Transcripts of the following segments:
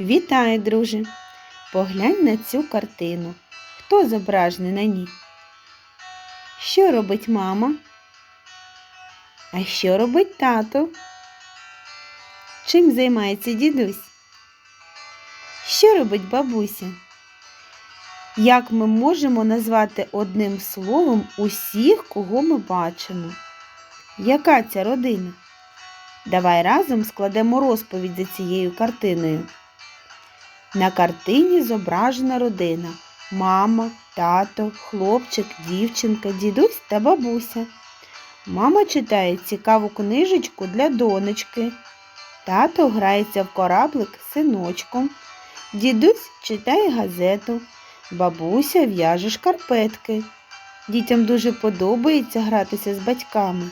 Вітаю, друже! Поглянь на цю картину. Хто зображений на ній? Що робить мама? А що робить тато? Чим займається дідусь? Що робить бабуся? Як ми можемо назвати одним словом усіх, кого ми бачимо? Яка ця родина? Давай разом складемо розповідь за цією картиною. На картині зображена родина мама, тато, хлопчик, дівчинка, дідусь та бабуся. Мама читає цікаву книжечку для донечки. Тато грається в кораблик синочком. Дідусь читає газету. Бабуся в'яже шкарпетки. Дітям дуже подобається гратися з батьками.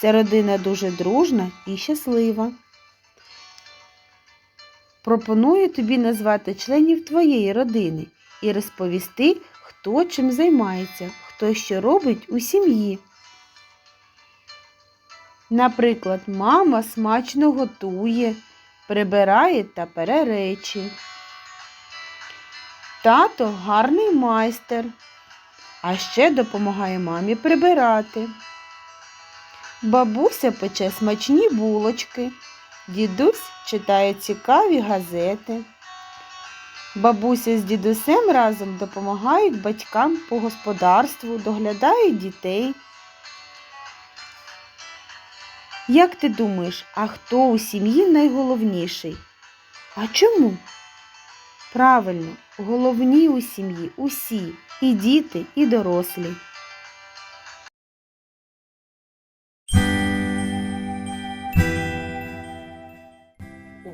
Ця родина дуже дружна і щаслива. Пропоную тобі назвати членів твоєї родини і розповісти, хто чим займається, хто що робить у сім'ї. Наприклад, мама смачно готує, прибирає та пере речі. Тато гарний майстер, а ще допомагає мамі прибирати. Бабуся пече смачні булочки, дідусь читає цікаві газети. Бабуся з дідусем разом допомагають батькам по господарству, доглядають дітей. Як ти думаєш, а хто у сім'ї найголовніший? А чому? Правильно, головні у сім'ї усі, і діти, і дорослі.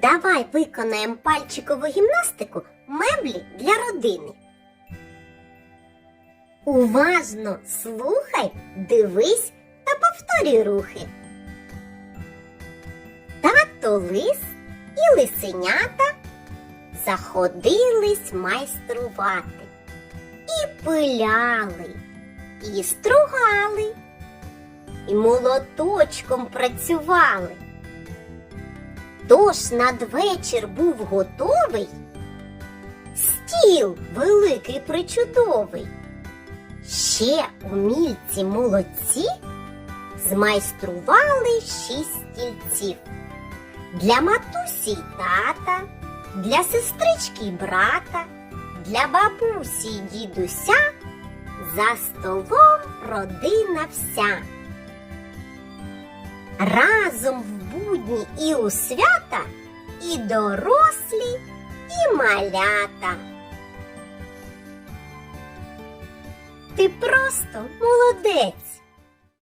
Давай виконаємо пальчикову гімнастику меблі для родини. Уважно слухай, дивись та повторюй рухи. Тато лис і лисенята заходились майструвати. І пиляли, і стругали, і молоточком працювали. Тож надвечір був готовий стіл великий причудовий. Ще умільці молодці змайстрували шість стільців для матусі й тата, для сестрички й брата, для бабусі й дідуся, за столом родина вся. Разом будні і у свята, і дорослі, і малята. Ти просто молодець.